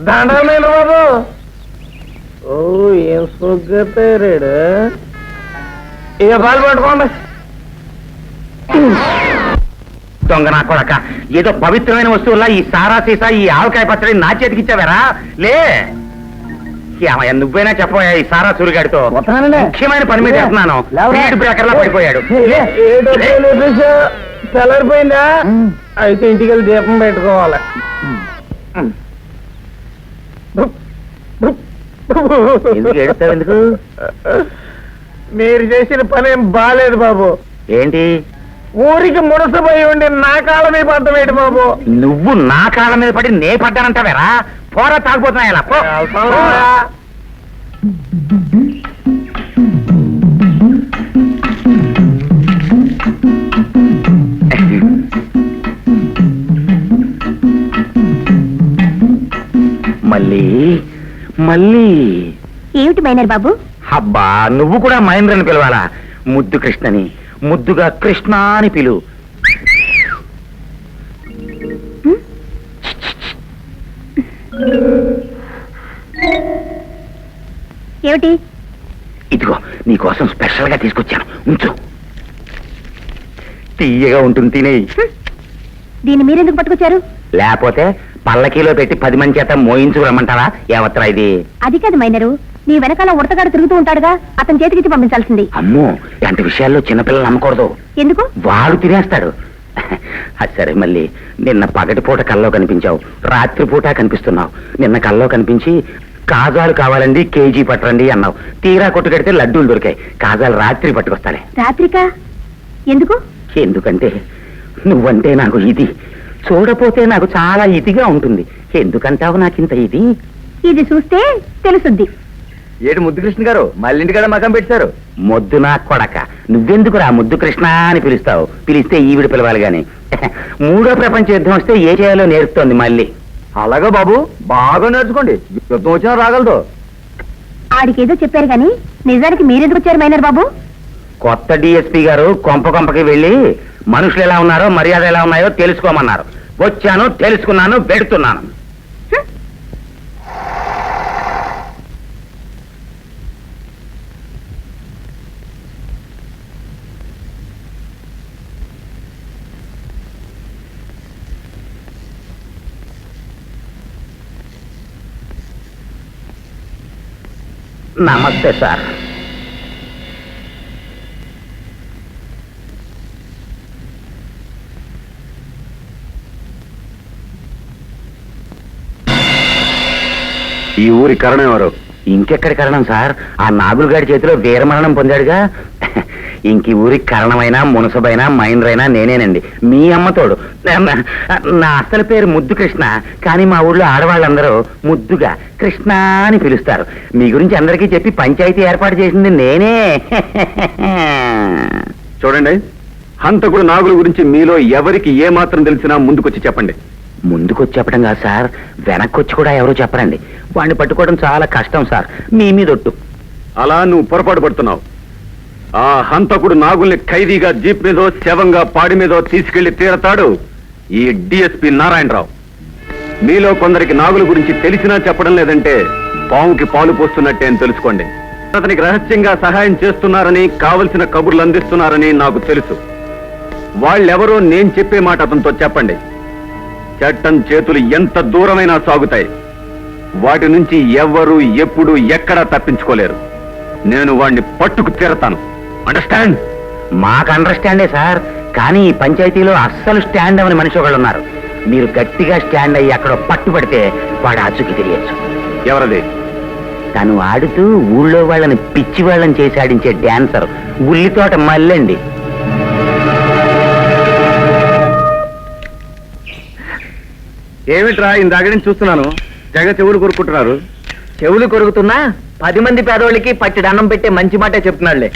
బాబు. ఓ ఏం సుగ్గతారాడు ఇక పాలు పట్టుకోండి. దొంగ నా కొడక ఏదో పవిత్రమైన వస్తువులా ఈ సారా సీసా ఈ ఆవకాయ పచ్చడి నా చేతికి ఇచ్చావారా? లే. ఏమయ్య నువ్వైనా చెప్పబోయా ఈ సారా సూరిగాడితో? ముఖ్యమైన పని మీద వెళ్తున్నాను. స్పీడ్ బ్రేకర్ లా పడిపోయాడు తెల్లారిపోయిందా? అయితే ఇంటికి వెళ్ళి దీపం పెట్టుకోవాలి. ఎందుకు ఏడుస్తావు ఎందుకు? మీరు చేసిన పని ఏం బాలేదు బాబు. ఏంటి? ఊరికి మునసపోయి ఉండి నా కాళ్ళ మీద పడ్డం ఏంటి బాబు? నువ్వు నా కాళ్ళ మీద పడి నే పడ్డానంటావేరా? పోరా తాగిపోతున్నా ఇలా పో. మళ్ళీ మళ్ళీ. ఏమిటి మైనర్ బాబు? అబ్బా నువ్వు కూడా మహేంద్రని పిలవాలా? ముద్దు కృష్ణని. ముద్దుగా కృష్ణ అని పిలు ఏమిటి? ఇదిగో నీకోసం స్పెషల్గా తీసుకొచ్చాను. ఉంచు. తీయగా ఉంటుంది తినేయి. దీన్ని మీరెందుకు పట్టుకొచ్చారు? లేకపోతే పల్లకీలో పెట్టి పది మంది చేత మోయించుకురమ్మంటావా ఏవత్రా ఇది? అది కాదు మైనరు. నీ వెనకాల ఉడతగాడు తిరుగుతూ ఉంటాడుగా అతని చేతికిచ్చి పంపించాల్సింది. అమ్మో ఇలాంటి విషయాల్లో చిన్నపిల్లలు నమ్మకూడదు. ఎందుకు? వాడు తినేస్తాడు. అది సరే మళ్ళీ నిన్న పగటిపూట కల్లో కనిపించావు. రాత్రిపూట కనిపిస్తున్నావు. నిన్న కల్లో కనిపించి కాజాలు కావాలండి కేజీ పట్టరండి అన్నావు. తీరా కొట్టుకెడితే లడ్డూలు దొరికాయి. కాజాలు రాత్రి పట్టుకొస్తాలే. రాత్రికా? ఎందుకు? ఎందుకంటే నువ్వంటే నాకు ఇది. చూడపోతే నాకు చాలా ఇదిగా ఉంటుంది. ఎందుకంటావు నాకింత ఇది? ఇది చూస్తే తెలుసుద్ది. ఏడు ముద్దు కృష్ణ గారు? మళ్ళీ ఇంటికాడ మకం పెట్టారు. మొద్దు నా కొడక. నువ్వెందుకురా ముద్దు కృష్ణ అని పిలుస్తావు? పిలిస్తే ఈవిడ పిలవాలి గాని. మూడో ప్రపంచ యుద్ధం వస్తే ఏ చేయాలో నేర్పుతోంది మళ్ళీ. అలాగా బాబు బాగా నేర్చుకోండి. యుద్ధం వచ్చినా రాగలదు. ఆడికేదో చెప్పారు కానీ నిజానికి మీరెందుకు వచ్చారు మైనర్ బాబు? కొత్త డిఎస్పి గారు కొంప కొంపకి వెళ్ళి మనుషులు ఎలా ఉన్నారో మర్యాద ఎలా ఉన్నాయో తెలుసుకోమన్నారు. వచ్చాను తెలుసుకున్నాను పెడుతున్నాను నమస్తే సార్. ఈ ఊరి కరణం ఎవరు? ఇంకెక్కడి కరణం సార్? ఆ నాగులగాడి చేతిలో వీరమరణం పొందాడుగా? ఇంక ఈ ఊరికి కరణమైనా మునసబైనా మైండ్రైనా నేనేనండి. మీ అమ్మతోడు. నా- అసలు పేరు ముద్దు కృష్ణ కానీ మా ఊళ్ళో ఆడవాళ్ళందరూ ముద్దుగా కృష్ణ అని పిలుస్తారు. మీ గురించి అందరికీ చెప్పి పంచాయతీ ఏర్పాటు చేసింది నేనే. చూడండి హంతకుడు నాగుల గురించి మీలో ఎవరికి ఏ మాత్రం తెలిసినా ముందుకొచ్చి చెప్పండి. ముందుకొచ్చి చెప్పడం కాదు సార్. వెనక్కొచ్చి కూడా ఎవరు చెప్పరండి. వాడిని పట్టుకోవడం చాలా కష్టం సార్. మీ మీదొట్టు. అలా నువ్వు పొరపాటు పడుతున్నావు. ఆ హంతకుడు నాగుల్ని ఖైదీగా జీప్ మీదో శవంగా పాడి మీదో తీసుకెళ్ళి తీరతాడు ఈ డిఎస్పి నారాయణరావు. మీలో కొందరికి నాగుల గురించి తెలిసినా చెప్పడం లేదంటే పాముకి పాలు పోస్తున్నట్టే అని తెలుసుకోండి. అతనికి రహస్యంగా సహాయం చేస్తున్నారని కావలసిన కబుర్లు అందిస్తున్నారని నాకు తెలుసు. వాళ్ళెవరో నేను చెప్పే మాట అతనితో చెప్పండి. చట్టం చేతులు ఎంత దూరమైనా సాగుతాయి. వాటి నుంచి ఎవ్వరూ ఎప్పుడు ఎక్కడా తప్పించుకోలేరు. నేను వాణ్ణి పట్టుకు తీరతాను. అండర్స్టాండ్ మాకు అండర్స్టాండే సార్. కానీ ఈ పంచాయతీలో అస్సలు స్టాండ్ అవని మనిషి ఒకళ్ళు ఉన్నారు మీరు గట్టిగా స్టాండ్ అయ్యి అక్కడ పట్టుబడితే వాడు అచ్చుకి తెలియచ్చు ఎవరది? తను ఆడుతూ ఊళ్ళో వాళ్ళని పిచ్చి వాళ్ళని చేసి ఆడించే డాన్సర్ ఉల్లితోట మల్లండి. ఏమిట్రా ఇందాక నుంచి చూస్తున్నాను? జగ చెవులు కొరుక్కుంటున్నారు. చెవులు కొరుకుతున్నా? పది మంది పేదోళ్ళకి పట్టి దండం పెట్టే మంచి మాటే చెప్తున్నాడులే.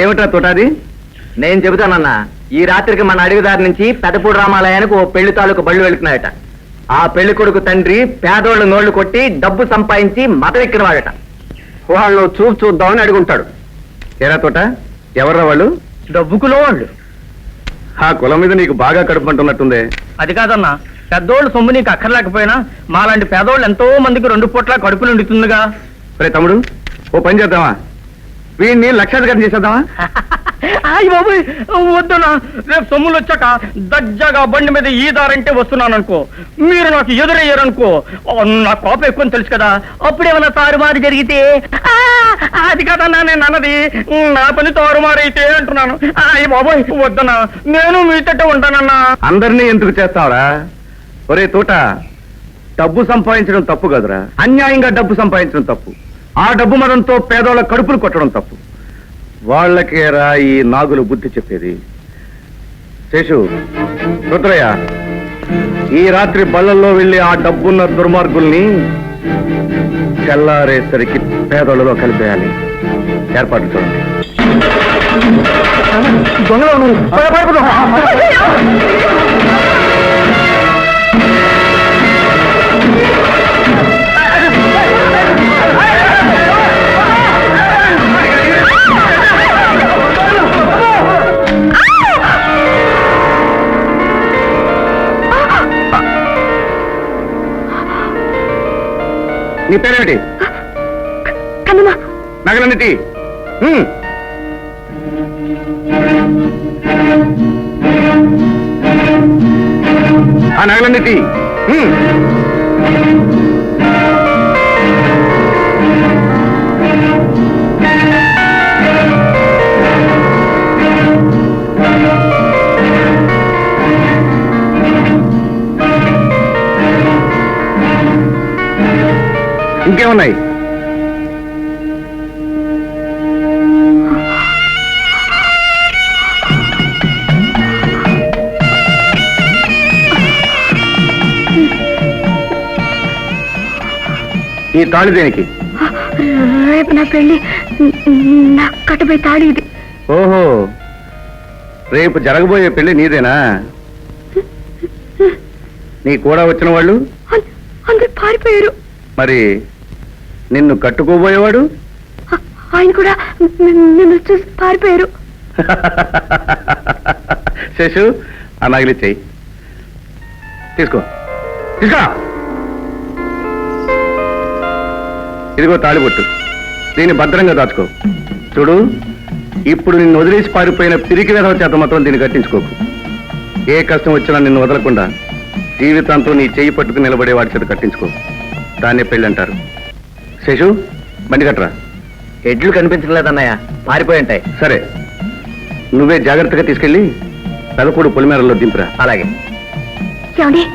ఏమిట్రా తోటాది? నేను చెబుతానన్నా ఈ రాత్రికి మన అడవిదారి నుంచి పెదపూడి రామాలయానికి ఓ పెళ్ళి తాలూకు బళ్ళు వెళుతున్నాయట. ఆ పెళ్ళి కొడుకు తండ్రి పేదోళ్ళు నోళ్ళు కొట్టి డబ్బు సంపాదించి మతెక్కిన వాడట వాళ్ళు చూపు చూద్దామని అడుగుంటాడు. ఏరా తోట? ఎవర్రా వాళ్ళు? డబ్బుకులో వాళ్ళు ఆ కులం మీద నీకు బాగా కడుపుంటున్నట్టుందే అది కాదన్నా పెద్దోళ్ళు సొమ్ము నీకు అక్కర్లేకపోయినా మాలాంటి పేదోళ్ళు ఎంతో మందికి రెండు పూట్ల కడుపు నిండుతుందిగా. రే తమ్ముడు ఓ పని చేద్దామా? వీడిని లక్షాధికారం చేసేద్దామా? అయ్య బాబోయ్ వద్దునా రేపు సొమ్ములు వచ్చాక దజ్జాగా బండి మీద ఈ దారంటే వస్తున్నాను అనుకో మీరు నాకు ఎదురయ్యారనుకో. నా కోపం ఎక్కువ తెలుసు కదా. అప్పుడేమన్నా తారుమారు జరిగితే? అది కదన్నా నేను అన్నది. నా పని తారుమారైతే అంటున్నాను. అయ్య బాబోయ్ వద్దనా నేను మీతోటే ఉంటానన్నా. అందరినీ ఎందుకు చేస్తావురా? ఒరే తోట డబ్బు సంపాదించడం తప్పు కదురా. అన్యాయంగా డబ్బు సంపాదించడం తప్పు. ఆ డబ్బు మదంతో పేదోళ్ళ కడుపులు కొట్టడం తప్పు. వాళ్ళకేరా ఈ నాగులు బుద్ధి చెప్పేది? శేషు రుద్రయ్య ఈ రాత్రి బళ్ళల్లో వెళ్ళి ఆ డబ్బున్న దుర్మార్గుల్ని తెల్లారేసరికి పేదోళ్ళలో కలిపేయాలి. ఏర్పాట్లు చూడండి. నీ పేరేమిటి? హ్మ్. ఆ నగలన్నిటి ఈ తాళి దేనికి? రేపు నా పెళ్ళి నా కట్టబోయే తాళి ఇది. ఓహో రేపు జరగబోయే పెళ్ళి నీదేనా? నీ కూడా వచ్చిన వాళ్ళు? అందరూ పారిపోయారు. మరి నిన్ను కట్టుకోబోయేవాడు? ఆయన కూడా నిన్ను చూసి పారిపోయారు. శశు ఆ తీసుకో. తీసుకో! ఇదిగో తాళిబొట్టు. దీన్ని భద్రంగా దాచుకో. చూడు ఇప్పుడు నిన్ను వదిలేసి పారిపోయిన పిరికి వేధవ చేత మాత్రం దీన్ని కట్టించుకోకు. ఏ కష్టం వచ్చినా నిన్ను వదలకుండా జీవితాంతో నీ చెయ్యి పట్టుకుని నిలబడే వాడి చేత కట్టించుకో. దాన్నే పెళ్ళి అంటారు శశు బండి కట్టరా. ఎడ్లు కనిపించలేదన్నయ్య పారిపోయి ఉంటాయి. సరే. నువ్వే జాగ్రత్తగా తీసుకెళ్ళి పెదకూడు పొలిమేరలో దింపురా. అలాగే. ఏమండి?